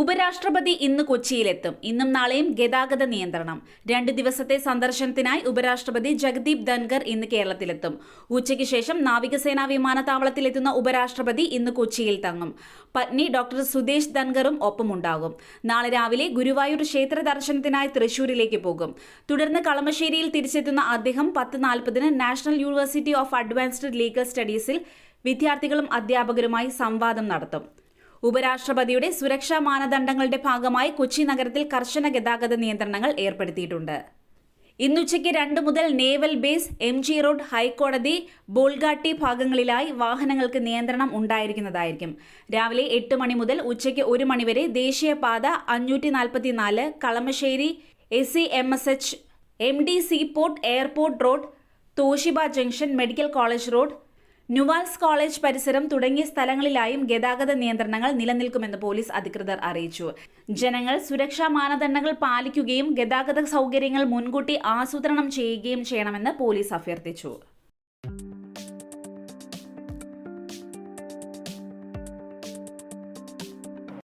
ഉപരാഷ്ട്രപതി ഇന്ന് കൊച്ചിയിലെത്തും. ഇന്നും നാളെയും ഗതാഗത നിയന്ത്രണം. രണ്ട് ദിവസത്തെ സന്ദർശനത്തിനായി ഉപരാഷ്ട്രപതി ജഗദീപ് ധൻകർ ഇന്ന് കേരളത്തിലെത്തും. ഉച്ചയ്ക്ക് ശേഷം നാവികസേനാ വിമാനത്താവളത്തിലെത്തുന്ന ഉപരാഷ്ട്രപതി ഇന്ന് കൊച്ചിയിൽ തങ്ങും. പത്നി ഡോക്ടർ സുദേശ് ധൻകറും ഒപ്പമുണ്ടാകും. നാളെ രാവിലെ ഗുരുവായൂർ ക്ഷേത്ര ദർശനത്തിനായി തൃശൂരിലേക്ക് പോകും. തുടർന്ന് കളമശ്ശേരിയിൽ തിരിച്ചെത്തുന്ന അദ്ദേഹം പത്ത് നാൽപ്പതിന് national university of advanced legal സ്റ്റഡീസിൽ വിദ്യാർത്ഥികളും അധ്യാപകരുമായി സംവാദം നടത്തും. ഉപരാഷ്ട്രപതിയുടെ സുരക്ഷാ മാനദണ്ഡങ്ങളുടെ ഭാഗമായി കൊച്ചി നഗരത്തിൽ കർശന ഗതാഗത നിയന്ത്രണങ്ങൾ ഏർപ്പെടുത്തിയിട്ടുണ്ട്. ഇന്നുച്ചയ്ക്ക് രണ്ട് മുതൽ naval base M G road ഹൈക്കോടതി ബോൾഗാട്ടി ഭാഗങ്ങളിലായി വാഹനങ്ങൾക്ക് നിയന്ത്രണം ഉണ്ടായിരിക്കുന്നതായിരിക്കും. രാവിലെ എട്ട് മണി മുതൽ ഉച്ചയ്ക്ക് ഒരു മണിവരെ ദേശീയപാത അഞ്ഞൂറ്റി നാൽപ്പത്തിനാല് Kalamassery S C M S H M D C port airport road Toshiba junction medical college road NUALS college പരിസരം തുടങ്ങിയ സ്ഥലങ്ങളിലായും ഗതാഗത നിയന്ത്രണങ്ങൾ നിലനിൽക്കുമെന്ന് പോലീസ് അധികൃതർ അറിയിച്ചു. ജനങ്ങൾ സുരക്ഷാ മാനദണ്ഡങ്ങൾ പാലിക്കുകയും ഗതാഗത സൗകര്യങ്ങൾ മുൻകൂട്ടി ആസൂത്രണം ചെയ്യുകയും ചെയ്യണമെന്ന് പോലീസ് അഭ്യർത്ഥിച്ചു.